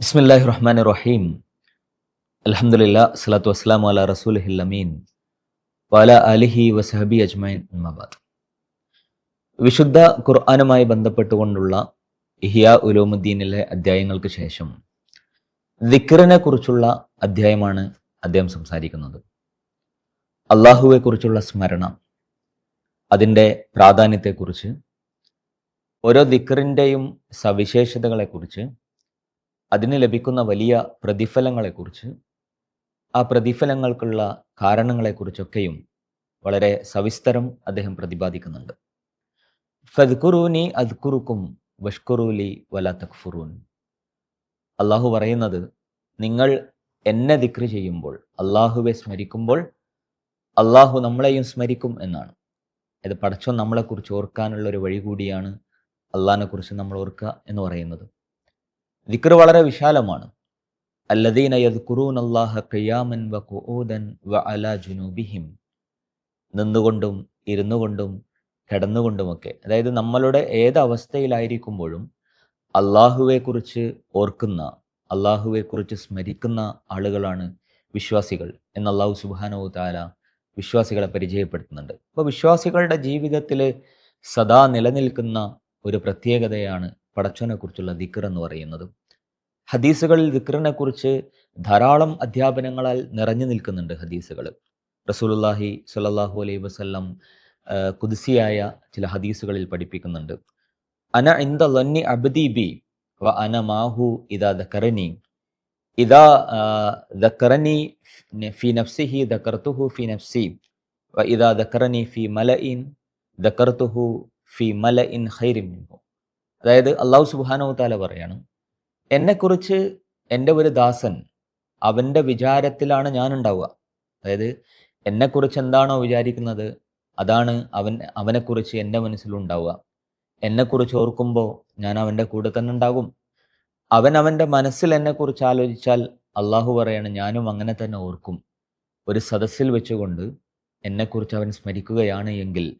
ബിസ്മില്ലാഹി റഹ്മാൻ റഹീം അലഹമുല്ല സ്വലാത്തു വസ്സലാം അല റസൂൽ അമീൻ. വാല അലിഹി വസഹബി അജ്മൈൻ അമ്മാബാദ് വിശുദ്ധ ഖുർആാനുമായി ബന്ധപ്പെട്ടുകൊണ്ടുള്ള ഇഹിയ ഉലോമുദ്ദീനിലെ അധ്യായങ്ങൾക്ക് ശേഷം ദിക്കറിനെ കുറിച്ചുള്ള അധ്യായമാണ് അദ്ദേഹം സംസാരിക്കുന്നത്. അള്ളാഹുവെ കുറിച്ചുള്ള സ്മരണ അതിന്റെ പ്രാധാന്യത്തെക്കുറിച്ച് ഓരോ ദിക്കറിന്റെയും സവിശേഷതകളെക്കുറിച്ച് അതിന് ലഭിക്കുന്ന വലിയ പ്രതിഫലങ്ങളെക്കുറിച്ച് ആ പ്രതിഫലങ്ങൾക്കുള്ള കാരണങ്ങളെക്കുറിച്ചൊക്കെയും വളരെ സവിസ്തരം അദ്ദേഹം പ്രതിപാദിക്കുന്നുണ്ട്. ഫദ്കുറൂനി അദ്കുറുക്കും വഷ്കുറൂലി വല തക്ഫുറൂൻ. അള്ളാഹു പറയുന്നത് നിങ്ങൾ എന്നെ ദിക്ര് ചെയ്യുമ്പോൾ അള്ളാഹുവെ സ്മരിക്കുമ്പോൾ അള്ളാഹു നമ്മളെയും സ്മരിക്കും എന്നാണ്. ഇത് പടച്ചോ നമ്മളെക്കുറിച്ച് ഓർക്കാനുള്ള ഒരു വഴി കൂടിയാണ് അള്ളാഹിനെ കുറിച്ച് നമ്മൾ ഓർക്കുക എന്ന് പറയുന്നത്. ദിക്ർ വളരെ വിശാലമാണ്. അല്ലദീന യദ്കുറൂൻ അള്ളാഹ ഖിയാമൻ വ വ അല ജുനൂബിഹിം. നിന്നുകൊണ്ടും ഇരുന്നു കൊണ്ടും കിടന്നുകൊണ്ടുമൊക്കെ. അതായത് നമ്മളുടെ ഏത് അവസ്ഥയിലായിരിക്കുമ്പോഴും അള്ളാഹുവെക്കുറിച്ച് ഓർക്കുന്ന അള്ളാഹുവെക്കുറിച്ച് സ്മരിക്കുന്ന ആളുകളാണ് വിശ്വാസികൾ എന്ന് അള്ളാഹു സുബാനോ താല വിശ്വാസികളെ പരിചയപ്പെടുത്തുന്നുണ്ട്. അപ്പോൾ വിശ്വാസികളുടെ ജീവിതത്തിൽ സദാ നിലനിൽക്കുന്ന ഒരു പ്രത്യേകതയാണ് പടച്ചോനെക്കുറിച്ചുള്ള ദിക്കർ എന്ന് പറയുന്നത് ഹദീസുകളിൽ ദിക്റിനെ കുറിച്ച് ധാരാളം അധ്യാപനങ്ങളാൽ നിറഞ്ഞു നിൽക്കുന്നുണ്ട് ഹദീസുകൾ. റസൂലുല്ലാഹി സ്വല്ലല്ലാഹു അലൈഹി വസല്ലം കുതിസിയായ ചില ഹദീസുകളിൽ പഠിപ്പിക്കുന്നുണ്ട്. അന ഇന്ദ ലന്നി അബ്ദി ബി വ അന മാഹു ഇദാ ദക്കറനി. ഇദാ ദക്കറനി ഫി നഫ്സിഹി ദക്കർത്തുഹു ഫി നഫ്സി. വ ഇദാ ദക്കറനി ഫി മലഇൻ ദക്കർത്തുഹു ഫി മലഇൻ ഖൈറിൻ മിൻഹു. അതായത് അള്ളാഹു സുബാനോ താല പറയാണ് എന്നെക്കുറിച്ച് എന്റെ ഒരു ദാസൻ അവന്റെ വിചാരത്തിലാണ് ഞാൻ ഉണ്ടാവുക. അതായത് എന്നെക്കുറിച്ച് എന്താണോ വിചാരിക്കുന്നത് അതാണ് അവൻ അവനെക്കുറിച്ച് എന്റെ മനസ്സിലുണ്ടാവുക എന്നെക്കുറിച്ച് ഓർക്കുമ്പോൾ ഞാൻ അവന്റെ കൂടെ തന്നെ ഉണ്ടാകും. അവൻ അവന്റെ മനസ്സിൽ എന്നെക്കുറിച്ച് ആലോചിച്ചാൽ അള്ളാഹു പറയാണ് ഞാനും അങ്ങനെ തന്നെ ഓർക്കും. ഒരു സദസ്സിൽ വെച്ചുകൊണ്ട് എന്നെക്കുറിച്ച് അവൻ സ്മരിക്കുകയാണ് എങ്കിൽ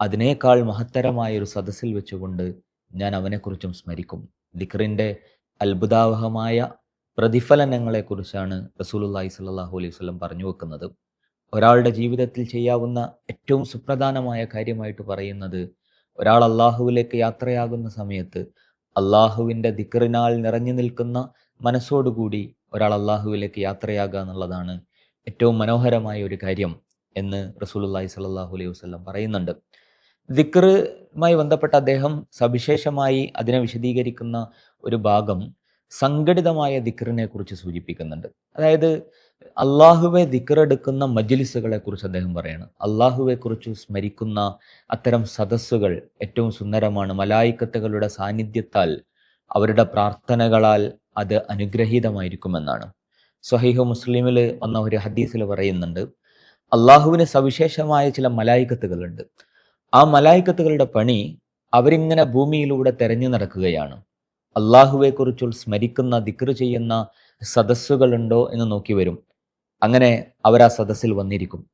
അതിനേക്കാൾ മഹത്തരമായ ഒരു സദസ്സിൽ വെച്ചുകൊണ്ട് ഞാൻ അവനെക്കുറിച്ചും സ്മരിക്കും. ദിക്റിന്റെ അത്ഭുതാവഹമായ പ്രതിഫലനങ്ങളെക്കുറിച്ചാണ് റസൂലുല്ലാഹി സ്വല്ലല്ലാഹു അലൈഹി വസല്ലം പറഞ്ഞു വെക്കുന്നത്. ഒരാളുടെ ജീവിതത്തിൽ ചെയ്യാവുന്ന ഏറ്റവും സുപ്രധാനമായ കാര്യമായിട്ട് പറയുന്നത് ഒരാൾ അള്ളാഹുവിലേക്ക് യാത്രയാകുന്ന സമയത്ത് അള്ളാഹുവിന്റെ ദിക്റിനാൽ നിറഞ്ഞു നിൽക്കുന്ന മനസ്സോടുകൂടി ഒരാൾ അള്ളാഹുവിലേക്ക് യാത്രയാകുക എന്നുള്ളതാണ് ഏറ്റവും മനോഹരമായ ഒരു കാര്യം എന്ന് റസൂലുല്ലാഹി സ്വല്ലല്ലാഹു അലൈഹി വസല്ലം പറയുന്നുണ്ട്. ദിക്റുമായി ബന്ധപ്പെട്ട അദ്ദേഹം സവിശേഷമായി അതിനെ വിശദീകരിക്കുന്ന ഒരു ഭാഗം സംഘടിതമായ ദിക്റിനെ കുറിച്ച് സൂചിപ്പിക്കുന്നുണ്ട്. അതായത് അള്ളാഹുവെ ദിക്റെടുക്കുന്ന മജ്ലിസുകളെ കുറിച്ച് അദ്ദേഹം പറയാണ്. അള്ളാഹുവെ കുറിച്ച് സ്മരിക്കുന്ന അത്തരം സദസ്സുകൾ ഏറ്റവും സുന്ദരമാണ്. മലായിക്കത്തുകളുടെ സാന്നിധ്യത്താൽ അവരുടെ പ്രാർത്ഥനകളാൽ അത് അനുഗ്രഹീതമായിരിക്കുമെന്നാണ്. സ്വഹീഹ് മുസ്ലിമിൽ വന്ന ഒരു ഹദീസിൽ പറയുന്നുണ്ട് അള്ളാഹുവിന് സവിശേഷമായ ചില മലായിക്കത്തുകളുണ്ട്. ആ മലായിക്കത്തുകളുടെ പണി അവരിങ്ങനെ ഭൂമിയിലൂടെ തെരഞ്ഞു നടക്കുകയാണ്. അള്ളാഹുവെക്കുറിച്ചുൾ സ്മരിക്കുന്ന ദിക്ർ ചെയ്യുന്ന സദസ്സുകളുണ്ടോ എന്ന് നോക്കി വരും. അങ്ങനെ അവർ ആ സദസ്സിൽ വന്നിരിക്കും.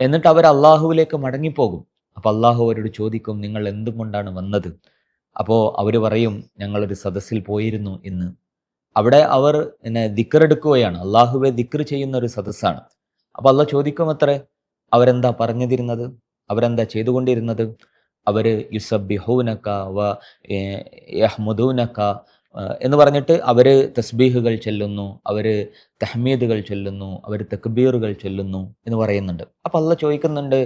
എന്നിട്ട് അവർ അള്ളാഹുവിലേക്ക് മടങ്ങിപ്പോകും. അപ്പോൾ അള്ളാഹു അവരോട് ചോദിക്കും നിങ്ങൾ എന്തുകൊണ്ടാണ് വന്നത്? അപ്പോൾ അവർ പറയും ഞങ്ങളൊരു സദസ്സിൽ പോയിരുന്നു എന്ന് അവിടെ അവർ എന്നെ ദിക്കറെടുക്കുകയാണ് അള്ളാഹുവെ ദിക്ർ ചെയ്യുന്ന ഒരു സദസ്സാണ്. അപ്പോൾ അള്ളാഹ് ചോദിക്കും അത്രേ അവരെന്താ പറഞ്ഞിരുന്നത്? അവരെന്താ ചെയ്തുകൊണ്ടിരുന്നത്? അവർ യുസബിഹൂനക്ക വ യഹ്മുദൂനക്ക എന്ന് പറഞ്ഞിട്ട് അവർ തസ്ബീഹുകൾ ചെല്ലുന്നു അവർ തഹ്മീദുകൾ ചൊല്ലുന്നു അവർ തക്ബീറുകൾ ചൊല്ലുന്നു എന്ന് പറയുന്നുണ്ട്. അപ്പോൾ അല്ല ചോദിക്കുന്നുണ്ട്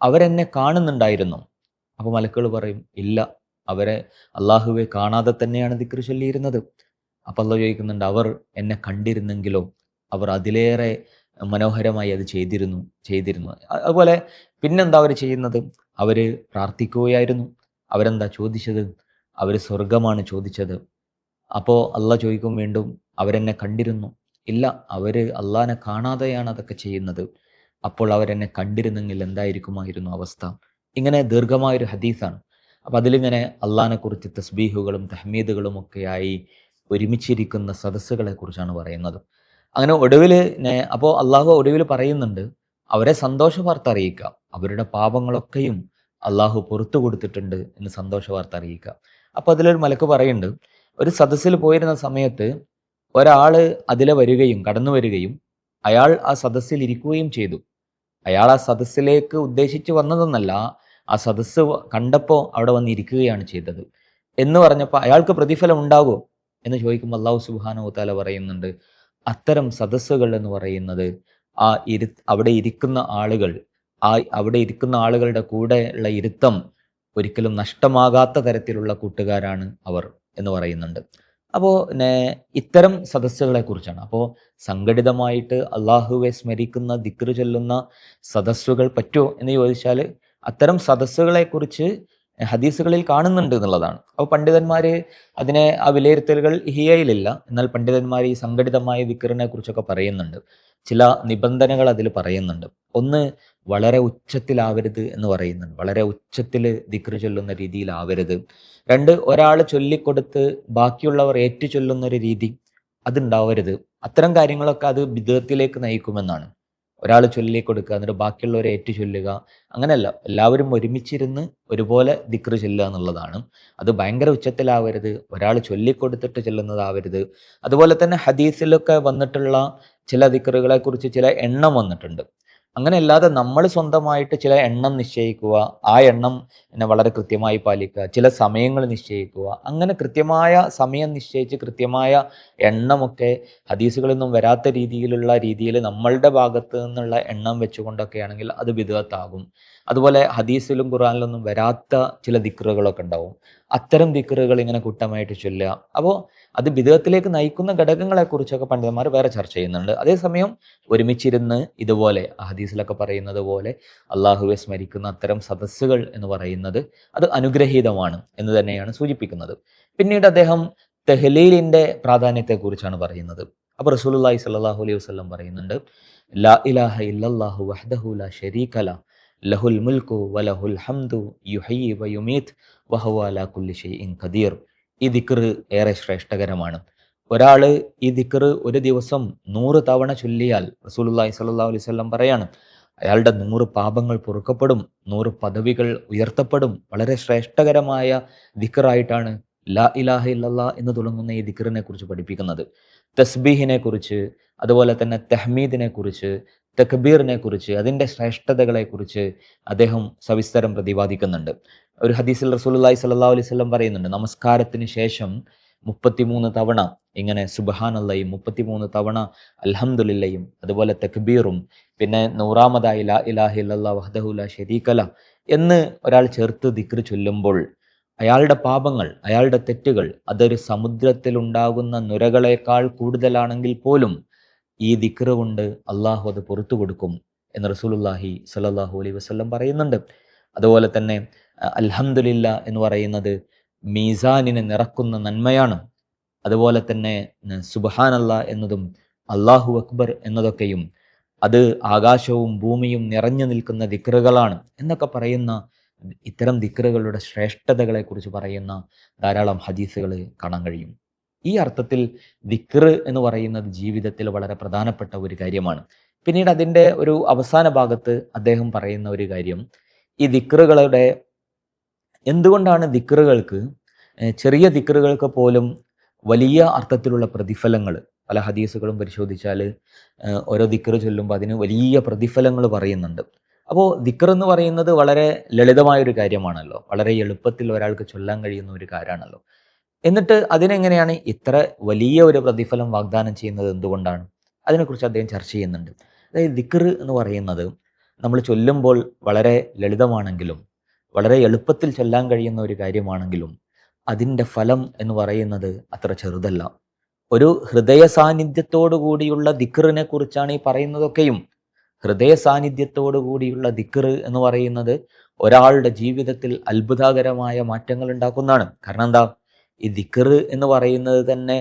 അവരെന്നെ കാണുന്നുണ്ടായിരുന്നു. അപ്പോൾ മലക്കുകൾ പറയും ഇല്ല അവരെ അള്ളാഹുവെ കാണാതെ തന്നെയാണ് ദിക്ർ ചൊല്ലിയിരുന്നത്. അപ്പോൾ അല്ല ചോദിക്കുന്നുണ്ട് അവർ എന്നെ കണ്ടിരുന്നെങ്കിലോ? അവർ അതിലേറെ മനോഹരമായി അത് ചെയ്തിരുന്നു ചെയ്തിരുന്നു. അതുപോലെ പിന്നെന്താ അവർ ചെയ്യുന്നത്? അവർ പ്രാർത്ഥിക്കുകയായിരുന്നു. അവരെന്താ ചോദിച്ചത്? അവർ സ്വർഗമാണ് ചോദിച്ചത്. അപ്പോൾ അല്ല ചോദിക്കും വീണ്ടും അവരെന്നെ കണ്ടിരുന്നു. ഇല്ല അവർ അള്ളാനെ കാണാതെയാണ് അതൊക്കെ ചെയ്യുന്നത്. അപ്പോൾ അവരെന്നെ കണ്ടിരുന്നെങ്കിൽ എന്തായിരിക്കുമായിരുന്നു അവസ്ഥ? ഇങ്ങനെ ദീർഘമായൊരു ഹദീസാണ്. അപ്പം അതിലിങ്ങനെ അള്ളാനെ കുറിച്ച് തസ്ബീഹുകളും തഹ്മീദുകളും ഒക്കെയായി ഒരുമിച്ചിരിക്കുന്ന സദസ്സുകളെ കുറിച്ചാണ് പറയുന്നത്. അങ്ങനെ ഒടുവിൽ അപ്പോൾ അള്ളാഹു ഒടുവിൽ പറയുന്നുണ്ട് അവരെ സന്തോഷ വാർത്ത അറിയിക്കുക. അവരുടെ പാപങ്ങളൊക്കെയും അള്ളാഹു പുറത്തു കൊടുത്തിട്ടുണ്ട് എന്ന് സന്തോഷ വാർത്ത അറിയിക്കുക. അപ്പോൾ അതിലൊരു മലക്ക് പറയുന്നുണ്ട് ഒരു സദസ്സിൽ പോയിരുന്ന സമയത്ത് ഒരാൾ അതിലെ വരികയും കടന്നു വരികയും അയാൾ ആ സദസ്സിൽ ഇരിക്കുകയും ചെയ്തു. അയാൾ ആ സദസ്സിലേക്ക് ഉദ്ദേശിച്ച് വന്നതെന്നല്ല ആ സദസ്സ് കണ്ടപ്പോൾ അവിടെ വന്ന് ഇരിക്കുകയാണ് ചെയ്തത് എന്ന് പറഞ്ഞപ്പോൾ അയാൾക്ക് പ്രതിഫലം ഉണ്ടാകുമോ എന്ന് ചോദിക്കുമ്പോൾ അള്ളാഹു സുബാനോ താല പറയുന്നുണ്ട് അത്തരം സദസ്സുകൾ എന്ന് പറയുന്നത് ആ ഇരു അവിടെ ഇരിക്കുന്ന ആളുകൾ ആ അവിടെ ഇരിക്കുന്ന ആളുകളുടെ കൂടെ ഉള്ള ഇരുത്തം ഒരിക്കലും നഷ്ടമാകാത്ത തരത്തിലുള്ള കൂട്ടുകാരാണ് അവർ എന്ന് പറയുന്നുണ്ട്. അപ്പോൾ ഇത്തരം സദസ്സുകളെ കുറിച്ചാണ്. അപ്പോൾ സംഘടിതമായിട്ട് അള്ളാഹുവെ സ്മരിക്കുന്ന ദിക്റ് ചൊല്ലുന്ന സദസ്സുകൾ പറ്റുമോ എന്ന് ചോദിച്ചാൽ അത്തരം സദസ്സുകളെ കുറിച്ച് ഹദീസുകളിൽ കാണുന്നുണ്ട് എന്നുള്ളതാണ്. അപ്പോൾ പണ്ഡിതന്മാർ അതിനെ ആ വിലയിരുത്തലുകൾ ഹിയയിലില്ല എന്നാൽ പണ്ഡിതന്മാർ ഈ സംഘടിതമായ ദിക്കറിനെ കുറിച്ചൊക്കെ പറയുന്നുണ്ട്. ചില നിബന്ധനകൾ അതിൽ പറയുന്നുണ്ട്. ഒന്ന് വളരെ ഉച്ചത്തിലാവരുത് എന്ന് പറയുന്നുണ്ട്. വളരെ ഉച്ചത്തിൽ ദിക്റ് ചൊല്ലുന്ന രീതിയിലാവരുത്. രണ്ട് ഒരാൾ ചൊല്ലിക്കൊടുത്ത് ബാക്കിയുള്ളവർ ഏറ്റു ചൊല്ലുന്ന ഒരു രീതി അതുണ്ടാവരുത്. അത്തരം കാര്യങ്ങളൊക്കെ അത് ബിദത്തിലേക്ക് നയിക്കുമെന്നാണ്. ഒരാൾ ചൊല്ലിക്കൊടുക്കുക എന്നിട്ട് ബാക്കിയുള്ളവരെ ഏറ്റു ചൊല്ലുക അങ്ങനെയല്ല. എല്ലാവരും ഒരുമിച്ചിരുന്ന് ഒരുപോലെ ദിക്റ് ചൊല്ലുക എന്നുള്ളതാണ്. അത് ഭയങ്കര ഉച്ചത്തിലാവരുത്. ഒരാൾ ചൊല്ലിക്കൊടുത്തിട്ട് ചെല്ലുന്നതാവരുത്. അതുപോലെ തന്നെ ഹദീസിലൊക്കെ വന്നിട്ടുള്ള ചില ദിക്റുകളെ കുറിച്ച് ചില എണ്ണം വന്നിട്ടുണ്ട്. അങ്ങനെ അല്ലാതെ നമ്മൾ സ്വന്തമായിട്ട് ചില എണ്ണം നിശ്ചയിക്കുക ആ എണ്ണം എന്നെ വളരെ കൃത്യമായി പാലിക്കുക ചില സമയങ്ങൾ നിശ്ചയിക്കുക അങ്ങനെ കൃത്യമായ സമയം നിശ്ചയിച്ച് കൃത്യമായ എണ്ണമൊക്കെ ഹദീസുകളിൽ നിന്നും വരാത്ത രീതിയിലുള്ള രീതിയിൽ നമ്മളുടെ ഭാഗത്ത് നിന്നുള്ള എണ്ണം വെച്ചുകൊണ്ടൊക്കെ ആണെങ്കിൽ അത് വിധവത്താകും അതുപോലെ ഹദീസിലും ഖുറാനിലൊന്നും വരാത്ത ചില ദിക്റുകളൊക്കെ ഉണ്ടാവും. അത്തരം ദിക്റുകൾ ഇങ്ങനെ കൂട്ടമായിട്ട് ചൊല്ലുക. അപ്പോൾ അത് വിധത്തിലേക്ക് നയിക്കുന്ന ഘടകങ്ങളെക്കുറിച്ചൊക്കെ പണ്ഡിതന്മാർ വേറെ ചർച്ച ചെയ്യുന്നുണ്ട്. അതേസമയം ഒരുമിച്ചിരുന്ന് ഇതുപോലെ ഹദീസിലൊക്കെ പറയുന്നത് പോലെ അള്ളാഹുവെ സ്മരിക്കുന്ന അത്തരം സദസ്സുകൾ എന്ന് പറയുന്നത് അത് അനുഗ്രഹീതമാണ് എന്ന് തന്നെയാണ് സൂചിപ്പിക്കുന്നത്. പിന്നീട് അദ്ദേഹം തെഹ്ലീലിന്റെ പ്രാധാന്യത്തെക്കുറിച്ചാണ് പറയുന്നത്. അപ്പോൾ റസൂലുള്ളാഹി സ്വല്ലല്ലാഹു അലൈഹി വസല്ലം പറയുന്നുണ്ട് ലാ ഇലാഹ ഇല്ലല്ലാഹു വഹ്ദഹു ലാ ശരീക ലഹുൽ മുൽക്കു വലഹുൽ ഹംദു യുഹയ്യി വയുമീത് വഹുവ അലാ കുല്ലി ഷൈഇൻ ഖദീർ. ഈ ദിക്റ് ഏറെ ശ്രേഷ്ഠകരമാണ്. ഒരാൾ ഈ ദിക്റ് ഒരു ദിവസം നൂറ് തവണ ചൊല്ലിയാൽ റസൂലുള്ളാഹി സ്വല്ലല്ലാഹു അലൈഹി വസല്ലം പറയാണ് അയാളുടെ നൂറ് പാപങ്ങൾ പൊറുക്കപ്പെടും നൂറ് പദവികൾ ഉയർത്തപ്പെടും വളരെ ശ്രേഷ്ഠകരമായ ദിക്റായിട്ടാണ് ലാ ഇലാഹ ഇല്ലല്ലാ എന്ന് തുടങ്ങുന്ന ഈ ദിക്റിനെ കുറിച്ച് പഠിപ്പിക്കുന്നത്. തസ്ബീഹിനെ കുറിച്ച് അതുപോലെ തന്നെ തെഹ്മീദിനെ കുറിച്ച് തക്ബീറിനെ കുറിച്ച് അതിന്റെ ശ്രേഷ്ഠതകളെ കുറിച്ച് അദ്ദേഹം സവിസ്തരം പ്രതിപാദിക്കുന്നുണ്ട്. ഒരു ഹദീസിൽ റസൂലുള്ളാഹി സ്വല്ലല്ലാഹു അലൈഹി പറയുന്നുണ്ട് നമസ്കാരത്തിന് ശേഷം മുപ്പത്തിമൂന്ന് തവണ ഇങ്ങനെ സുബഹാനല്ലയും മുപ്പത്തിമൂന്ന് തവണ അൽഹംദുലില്ലയും അതുപോലെ തക്ബീറും പിന്നെ നൂറാമതായി ലാ ഇലാഹി ഇല്ലല്ലാ വഹദഹുല ലാ ശരീകല എന്ന് ഒരാൾ ചേർത്ത് ദിക്ർ ചൊല്ലുമ്പോൾ അയാളുടെ പാപങ്ങൾ അയാളുടെ തെറ്റുകൾ അതൊരു സമുദ്രത്തിൽ ഉണ്ടാകുന്ന നുരകളേക്കാൾ കൂടുതലാണെങ്കിൽ പോലും ഈ ദിക്റ് കൊണ്ട് അള്ളാഹു അത് പുറത്തു കൊടുക്കും എന്ന് റസൂലുല്ലാഹി സല്ലാഹു അലൈഹി വസ്ലം പറയുന്നുണ്ട്. അതുപോലെ തന്നെ അൽഹംദുലില്ല എന്ന് പറയുന്നത് മീസാനിനെ നിറക്കുന്ന നന്മയാണ്. അതുപോലെ തന്നെ സുബഹാനല്ല എന്നതും അള്ളാഹു അക്ബർ എന്നതൊക്കെയും അത് ആകാശവും ഭൂമിയും നിറഞ്ഞു നിൽക്കുന്ന ദിക്റുകളാണ് എന്നൊക്കെ പറയുന്ന ഇത്തരം ദിക്റുകളുടെ ശ്രേഷ്ഠതകളെ കുറിച്ച് പറയുന്ന ധാരാളം ഹദീസുകൾ കാണാൻ കഴിയും. ഈ അർത്ഥത്തിൽ ദിക്റ് എന്ന് പറയുന്നത് ജീവിതത്തിൽ വളരെ പ്രധാനപ്പെട്ട ഒരു കാര്യമാണ്. പിന്നീട് അതിന്റെ ഒരു അവസാന ഭാഗത്ത് അദ്ദേഹം പറയുന്ന ഒരു കാര്യം ഈ ദിക്റുകളുടെ എന്തുകൊണ്ടാണ് ദിക്കറുകൾക്ക് ചെറിയ ദിക്കറുകൾക്ക് പോലും വലിയ അർത്ഥത്തിലുള്ള പ്രതിഫലങ്ങൾ? പല ഹദീസുകളും പരിശോധിച്ചാൽ ഓരോ ദിക്കറ് ചൊല്ലുമ്പോൾ അതിന് വലിയ പ്രതിഫലങ്ങൾ പറയുന്നുണ്ട്. അപ്പോൾ ദിക്കർ എന്ന് പറയുന്നത് വളരെ ലളിതമായൊരു കാര്യമാണല്ലോ. വളരെ എളുപ്പത്തിൽ ഒരാൾക്ക് ചൊല്ലാൻ കഴിയുന്ന ഒരു കാര്യമാണല്ലോ. എന്നിട്ട് അതിനെങ്ങനെയാണ് ഇത്ര വലിയ ഒരു പ്രതിഫലം വാഗ്ദാനം ചെയ്യുന്നത് എന്തുകൊണ്ടാണ്? അതിനെക്കുറിച്ച് അദ്ദേഹം ചർച്ച ചെയ്യുന്നുണ്ട്. അതായത് ദിക്കർ എന്ന് പറയുന്നത് നമ്മൾ ചൊല്ലുമ്പോൾ വളരെ ലളിതമാണെങ്കിലും വളരെ എളുപ്പത്തിൽ ചെല്ലാൻ കഴിയുന്ന ഒരു കാര്യമാണെങ്കിലും അതിന്റെ ഫലം എന്ന് പറയുന്നത് അത്ര ചെറുതല്ല. ഒരു ഹൃദയ സാന്നിധ്യത്തോടു കൂടിയുള്ള ദിക്കറിനെ കുറിച്ചാണ് ഈ പറയുന്നതൊക്കെയും. ഹൃദയ സാന്നിധ്യത്തോടു കൂടിയുള്ള ദിക്റ് എന്ന് പറയുന്നത് ഒരാളുടെ ജീവിതത്തിൽ അത്ഭുതകരമായ മാറ്റങ്ങൾ ഉണ്ടാക്കുന്നതാണ്. കാരണം എന്താ? ഈ ദിക്റ് എന്ന് പറയുന്നത് തന്നെ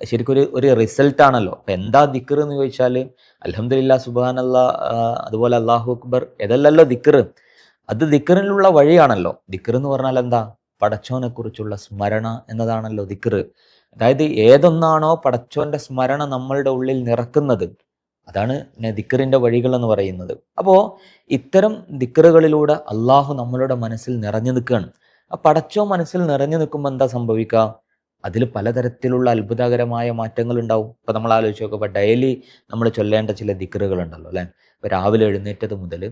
ശരിക്കും ഒരു ഒരു റിസൾട്ട് ആണല്ലോ. അപ്പൊ എന്താ ദിക്കർ എന്ന് ചോദിച്ചാൽ അലഹമില്ല സുബാൻ അല്ലാ അതുപോലെ അള്ളാഹു അക്ബർ ഇതല്ലല്ലോ ദിക്റ്? അത് ദിക്കറിനുള്ള വഴിയാണല്ലോ. ദിക്കർ എന്ന് പറഞ്ഞാൽ എന്താ? പടച്ചോനെക്കുറിച്ചുള്ള സ്മരണ എന്നതാണല്ലോ ദിക്കർ അതായത് ഏതൊന്നാണോ പടച്ചോന്റെ സ്മരണ നമ്മളുടെ ഉള്ളിൽ നിറക്കുന്നത്. അതാണ് ദിക്കറിന്റെ വഴികൾ എന്ന് പറയുന്നത്. അപ്പോൾ ഇത്തരം ദിക്കറുകളിലൂടെ അള്ളാഹു നമ്മളുടെ മനസ്സിൽ നിറഞ്ഞു നിൽക്കുകയാണ്. ആ പടച്ചോ മനസ്സിൽ നിറഞ്ഞു നിൽക്കുമ്പോൾ എന്താ സംഭവിക്കുക? അതിൽ പലതരത്തിലുള്ള അത്ഭുതകരമായ മാറ്റങ്ങൾ ഉണ്ടാവും. ഇപ്പം നമ്മൾ ആലോചിച്ച് നോക്കുമ്പോൾ ഡെയിലി നമ്മൾ ചൊല്ലേണ്ട ചില ദിക്കറുകൾ ഉണ്ടല്ലോ അല്ലേ? ഇപ്പോൾ രാവിലെ എഴുന്നേറ്റത് മുതൽ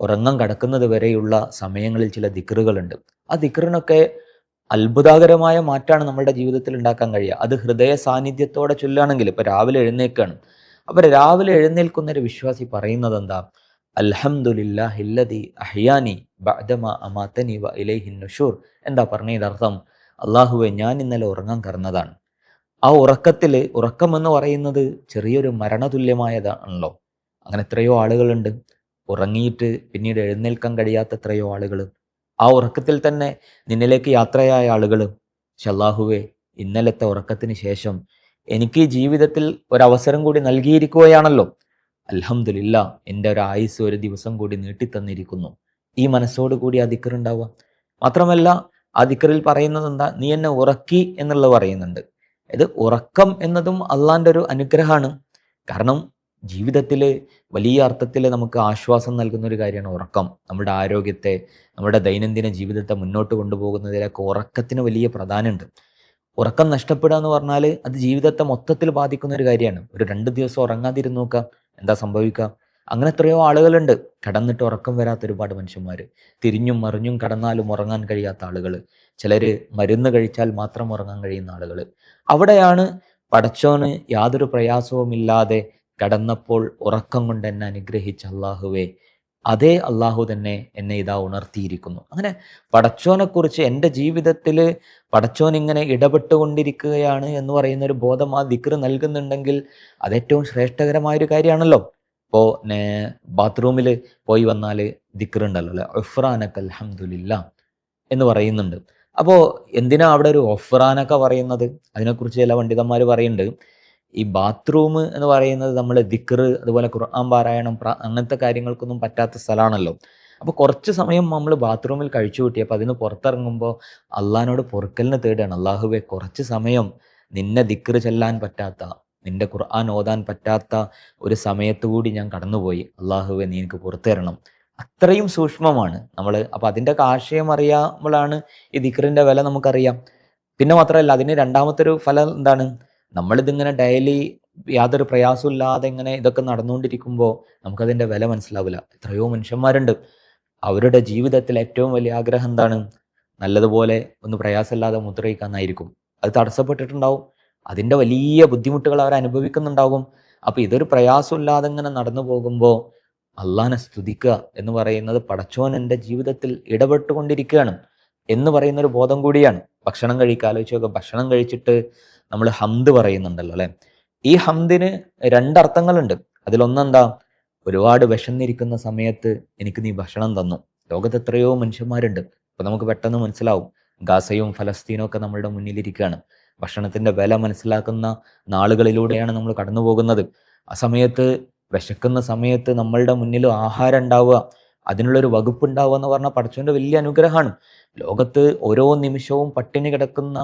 ഉറങ്ങം കടക്കുന്നത് വരെയുള്ള സമയങ്ങളിൽ ചില ദിക്കറുകളുണ്ട് ആ ദിക്കറിനൊക്കെ അത്ഭുതകരമായ മാറ്റമാണ് നമ്മുടെ ജീവിതത്തിൽ ഉണ്ടാക്കാൻ കഴിയുക. അത് ഹൃദയ സാന്നിധ്യത്തോടെ ചൊല്ലുകയാണെങ്കിൽ ഇപ്പം രാവിലെ എഴുന്നേൽക്കാണ് അപ്പോൾ രാവിലെ എഴുന്നേൽക്കുന്ന ഒരു വിശ്വാസി പറയുന്നത് എന്താ അൽഹംദുലില്ലാഹില്ലതി അഹ്യാനി ബഅദമ അമാത്തനി വ നുഷൂർ. എന്താ പറഞ്ഞതിന്റെ അർത്ഥം അള്ളാഹുവെ ഞാൻ ഇന്നലെ ഉറങ്ങാൻ കറന്നതാണ് ആ ഉറക്കത്തിൽ ഉറക്കം എന്ന് പറയുന്നത് ചെറിയൊരു മരണതുല്യമായതാണല്ലോ. അങ്ങനെ എത്രയോ ആളുകളുണ്ട്. ഉറങ്ങിയിട്ട് പിന്നീട് എഴുന്നേൽക്കാൻ കഴിയാത്തത്രയോ ആളുകൾ ആ ഉറക്കത്തിൽ തന്നെ നിന്നിലേക്ക് യാത്രയായ ആളുകൾ ഷല്ലാഹുവെ ഇന്നലത്തെ ഉറക്കത്തിന് ശേഷം എനിക്ക് ജീവിതത്തിൽ ഒരവസരം കൂടി നൽകിയിരിക്കുകയാണല്ലോ. അലഹമില്ല എന്റെ ഒരു ആയുസ് ഒരു ദിവസം കൂടി നീട്ടിത്തന്നിരിക്കുന്നു. ഈ മനസ്സോട് കൂടി ആ ദിക്കറുണ്ടാവുക മാത്രമല്ല ആ ദിക്കറിൽ പറയുന്നത് എന്താ? നീ എന്നെ ഉറക്കി എന്നുള്ളത് പറയുന്നുണ്ട്. ഇത് ഉറക്കം എന്നതും അള്ളാന്റെ ഒരു അനുഗ്രഹമാണ്. കാരണം ജീവിതത്തിൽ വലിയ അർത്ഥത്തിൽ നമുക്ക് ആശ്വാസം നൽകുന്ന ഒരു കാര്യമാണ് ഉറക്കം. നമ്മുടെ ആരോഗ്യത്തെ നമ്മുടെ ദൈനംദിന ജീവിതത്തെ മുന്നോട്ട് കൊണ്ടുപോകുന്നതിലൊക്കെ ഉറക്കത്തിന് വലിയ പ്രാധാന്യമുണ്ട്. ഉറക്കം നഷ്ടപ്പെടുക എന്ന് പറഞ്ഞാൽ അത് ജീവിതത്തെ മൊത്തത്തിൽ ബാധിക്കുന്ന ഒരു കാര്യമാണ്. ഒരു രണ്ട് ദിവസം ഉറങ്ങാതിരുന്ന് നോക്കുക എന്താ സംഭവിക്കുക? അങ്ങനെ എത്രയോ ആളുകളുണ്ട്. കടന്നിട്ട് ഉറക്കം വരാത്ത ഒരുപാട് മനുഷ്യന്മാർ തിരിഞ്ഞും മറിഞ്ഞും കടന്നാലും ഉറങ്ങാൻ കഴിയാത്ത ആളുകൾ ചിലർ മരുന്ന് കഴിച്ചാൽ മാത്രം ഉറങ്ങാൻ കഴിയുന്ന ആളുകൾ അവിടെയാണ് പടച്ചോന് യാതൊരു പ്രയാസവുമില്ലാതെ കടന്നപ്പോൾ ഉറക്കം കൊണ്ട് എന്നെ അനുഗ്രഹിച്ച അള്ളാഹുവെ അതേ അള്ളാഹു തന്നെ എന്നെ ഇതാ ഉണർത്തിയിരിക്കുന്നു. അങ്ങനെ പടച്ചോനെക്കുറിച്ച് എന്റെ ജീവിതത്തിൽ പടച്ചോൻ ഇങ്ങനെ ഇടപെട്ടുകൊണ്ടിരിക്കുകയാണ് എന്ന് പറയുന്ന ഒരു ബോധം ആ ദിക്റ് നൽകുന്നുണ്ടെങ്കിൽ അതേറ്റവും ശ്രേഷ്ഠകരമായൊരു കാര്യമാണല്ലോ. ഇപ്പോൾ ബാത്റൂമിൽ പോയി വന്നാൽ ദിക്റുണ്ടല്ലോ അല്ലെ? ഒഫ്രാനക്ക് അലഹമുല്ല എന്ന് പറയുന്നുണ്ട്. അപ്പോൾ എന്തിനാ അവിടെ ഒരു ഒഫ്രാനൊക്കെ പറയുന്നത്? അതിനെക്കുറിച്ച് ചില പണ്ഡിതന്മാർ പറയുന്നുണ്ട്. ഈ ബാത്റൂം എന്ന് പറയുന്നത് നമ്മൾ ദിക്കർ അതുപോലെ ഖുർആൻ പാരായണം അങ്ങനത്തെ കാര്യങ്ങൾക്കൊന്നും പറ്റാത്ത സ്ഥലമാണല്ലോ. അപ്പോൾ കുറച്ച് സമയം നമ്മൾ ബാത്റൂമിൽ കഴിച്ചു കൂട്ടിയപ്പോൾ അതിന് പുറത്തിറങ്ങുമ്പോൾ അള്ളഹാനോട് പൊറുക്കലിന് തേടുകയാണ് അള്ളാഹുവെ കുറച്ച് സമയം നിന്നെ ദിക്കർ ചെല്ലാൻ പറ്റാത്ത നിന്റെ ഖുർആൻ ഓതാൻ പറ്റാത്ത ഒരു സമയത്ത് കൂടി ഞാൻ കടന്നുപോയി. അള്ളാഹുവെ നീ എനിക്ക് പുറത്തു തരണം. അത്രയും സൂക്ഷ്മമാണ് നമ്മൾ അപ്പോൾ അതിന്റെ ആശയം അറിയുമ്പോഴാണ് ഈ ദിക്കറിന്റെ വില നമുക്കറിയാം. പിന്നെ മാത്രമല്ല അതിന് രണ്ടാമത്തെ ഒരു ഫലം എന്താണ്? നമ്മളിതിങ്ങനെ ഡെയിലി യാതൊരു പ്രയാസമില്ലാതെ ഇങ്ങനെ ഇതൊക്കെ നടന്നുകൊണ്ടിരിക്കുമ്പോൾ നമുക്കതിന്റെ വില മനസ്സിലാവില്ല. എത്രയോ മനുഷ്യന്മാരുണ്ട്. അവരുടെ ജീവിതത്തിൽ ഏറ്റവും വലിയ ആഗ്രഹം എന്താണ്? നല്ലതുപോലെ ഒന്ന് പ്രയാസമില്ലാതെ മുദ്രയിക്കാന്നായിരിക്കും അത് തടസ്സപ്പെട്ടിട്ടുണ്ടാവും. അതിന്റെ വലിയ ബുദ്ധിമുട്ടുകൾ അവർ അനുഭവിക്കുന്നുണ്ടാകും. അപ്പോൾ ഇതൊരു പ്രയാസമില്ലാതെ ഇങ്ങനെ നടന്നു പോകുമ്പോൾ അള്ളാനെ സ്തുതിക്കുക എന്ന് പറയുന്നത് പടച്ചോൻ എന്റെ ജീവിതത്തിൽ ഇടപെട്ടുകൊണ്ടിരിക്കുകയാണ് എന്ന് പറയുന്ന ഒരു ബോധം കൂടിയാണ്. ഭക്ഷണം കഴിക്കുക ആലോചിച്ച് നോക്കുക ഭക്ഷണം കഴിച്ചിട്ട് നമ്മൾ ഹംദ് പറയുന്നുണ്ടല്ലോ അല്ലെ? ഈ ഹംദിന് രണ്ടർത്ഥങ്ങളുണ്ട്. അതിലൊന്നെന്താ? ഒരുപാട് വിശന്നിരിക്കുന്ന സമയത്ത് എനിക്ക് നീ ഭക്ഷണം തന്നു. ലോകത്ത് എത്രയോ മനുഷ്യന്മാരുണ്ട്. അപ്പൊ നമുക്ക് പെട്ടെന്ന് മനസ്സിലാവും. ഗാസയും ഫലസ്തീനും ഒക്കെ നമ്മളുടെ മുന്നിലിരിക്കുകയാണ്. ഭക്ഷണത്തിന്റെ വില മനസ്സിലാക്കുന്ന നാളുകളിലൂടെയാണ് നമ്മൾ കടന്നു പോകുന്നത് ആ സമയത്ത് വിശക്കുന്ന സമയത്ത് നമ്മളുടെ മുന്നിൽ ആഹാരം ഉണ്ടാവുക അതിനുള്ളൊരു വകുപ്പ് ഉണ്ടാവുക എന്ന് പറഞ്ഞാൽ പഠിച്ചവന്റെ വലിയ അനുഗ്രഹമാണ്. ലോകത്ത് ഓരോ നിമിഷവും പട്ടിണി കിടക്കുന്ന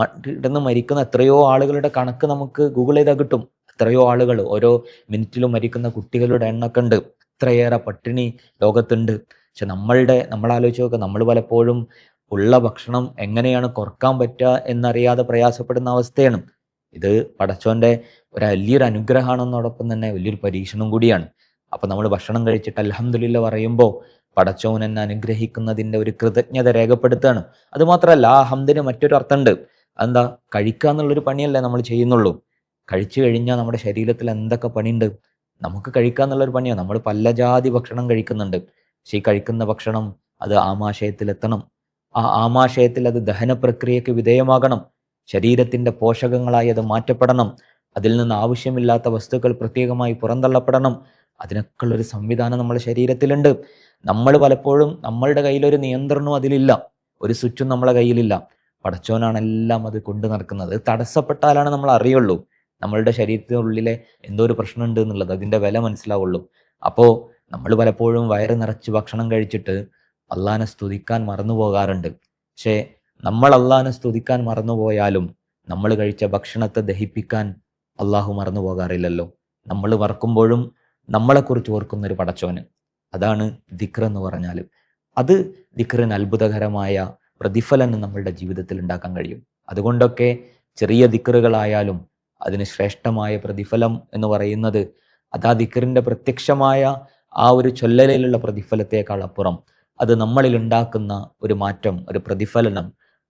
കിടന്ന് മരിക്കുന്ന എത്രയോ ആളുകളുടെ കണക്ക് നമുക്ക് ഗൂഗിൾ ചെയ്താൽ കിട്ടും. എത്രയോ ആളുകൾ ഓരോ മിനിറ്റിലും മരിക്കുന്ന കുട്ടികളുടെ എണ്ണൊക്കെ ഉണ്ട്. ഇത്രയേറെ പട്ടിണി ലോകത്തുണ്ട്. പക്ഷെ നമ്മളുടെ നമ്മൾ ആലോചിച്ച് നോക്കുക നമ്മൾ പലപ്പോഴും ഉള്ള ഭക്ഷണം എങ്ങനെയാണ് കുറയ്ക്കാൻ പറ്റുക എന്നറിയാതെ പ്രയാസപ്പെടുന്ന അവസ്ഥയാണ്. ഇത് പടച്ചോന്റെ ഒരു വലിയൊരു അനുഗ്രഹമാണെന്നോടൊപ്പം തന്നെ വലിയൊരു പരീക്ഷണം കൂടിയാണ്. അപ്പൊ നമ്മൾ ഭക്ഷണം കഴിച്ചിട്ട് അലഹമില്ല പറയുമ്പോൾ പടച്ചോൻ എന്നെ അനുഗ്രഹിക്കുന്നതിന്റെ ഒരു കൃതജ്ഞത രേഖപ്പെടുത്തുകയാണ്. അത് മാത്രമല്ല ആ ഹംദിന് മറ്റൊരു അർത്ഥമുണ്ട് എന്താ കഴിക്കുക എന്നുള്ളൊരു പണിയല്ലേ നമ്മൾ ചെയ്യുന്നുള്ളൂ. കഴിച്ചു കഴിഞ്ഞാൽ നമ്മുടെ ശരീരത്തിൽ എന്തൊക്കെ പണിയുണ്ട്? നമുക്ക് കഴിക്കുക എന്നുള്ളൊരു പണിയാണ് നമ്മൾ പല ജാതി ഭക്ഷണം കഴിക്കുന്നുണ്ട്. പക്ഷേ ഈ കഴിക്കുന്ന ഭക്ഷണം അത് ആമാശയത്തിൽ എത്തണം ആ ആമാശയത്തിൽ അത് ദഹന പ്രക്രിയക്ക് വിധേയമാകണം. ശരീരത്തിന്റെ പോഷകങ്ങളായി അത് മാറ്റപ്പെടണം. അതിൽ നിന്ന് ആവശ്യമില്ലാത്ത വസ്തുക്കൾ പ്രത്യേകമായി പുറന്തള്ളപ്പെടണം. അതിനൊക്കെ ഒരു സംവിധാനം നമ്മുടെ ശരീരത്തിലുണ്ട്. നമ്മൾ പലപ്പോഴും നമ്മളുടെ കയ്യിലൊരു നിയന്ത്രണവും അതിലില്ല. ഒരു സ്വിച്ചും നമ്മളെ കയ്യിലില്ല. പടച്ചോനാണ് എല്ലാം അത് കൊണ്ടു നടക്കുന്നത്. തടസ്സപ്പെട്ടാലാണ് നമ്മൾ അറിയുള്ളൂ. നമ്മളുടെ ശരീരത്തിനുള്ളിലെ എന്തോ ഒരു പ്രശ്നമുണ്ട് എന്നുള്ളത്. അതിന്റെ വില മനസ്സിലാവുള്ളൂ. അപ്പോൾ നമ്മൾ പലപ്പോഴും വയറ് നിറച്ച് ഭക്ഷണം കഴിച്ചിട്ട് അള്ളാനെ സ്തുതിക്കാൻ മറന്നു പോകാറുണ്ട്. പക്ഷേ നമ്മൾ അള്ളാനെ സ്തുതിക്കാൻ മറന്നു പോയാലും നമ്മൾ കഴിച്ച ഭക്ഷണത്തെ ദഹിപ്പിക്കാൻ അള്ളാഹു മറന്നു പോകാറില്ലല്ലോ. നമ്മൾ മറക്കുമ്പോഴും നമ്മളെക്കുറിച്ച് ഓർക്കുന്ന ഒരു പടച്ചോന് അതാണ് ദിക്ർ എന്ന് പറഞ്ഞാൽ അത് ദിക്റിന് അത്ഭുതകരമായ പ്രതിഫലനം നമ്മളുടെ ജീവിതത്തിൽ ഉണ്ടാക്കാൻ കഴിയും. അതുകൊണ്ടൊക്കെ ചെറിയ ദിക്കറുകളായാലും അതിന് ശ്രേഷ്ഠമായ പ്രതിഫലം എന്ന് പറയുന്നത് അത് ആ ദിക്കറിന്റെ പ്രത്യക്ഷമായ ആ ഒരു ചൊല്ലലിലുള്ള പ്രതിഫലത്തേക്കാൾ അപ്പുറം. അത് നമ്മളിൽ ഉണ്ടാക്കുന്ന ഒരു മാറ്റം ഒരു പ്രതിഫലനം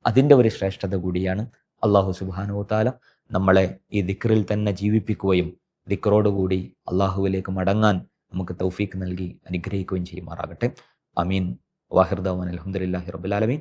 അതിന്റെ ഒരു ശ്രേഷ്ഠത കൂടിയാണ്. അള്ളാഹു സുബാനു താല നമ്മളെ ഈ ദിക്റിൽ തന്നെ ജീവിപ്പിക്കുകയും ദിക്കറോടുകൂടി അള്ളാഹുവിലേക്ക് മടങ്ങാൻ നമുക്ക് തൗഫീക്ക് നൽകി അനുഗ്രഹിക്കുകയും ചെയ്യുമാറാകട്ടെ. അമീൻ. വാഹിർദാൻ അലഹമുല്ലാഹി റബുലാലമീൻ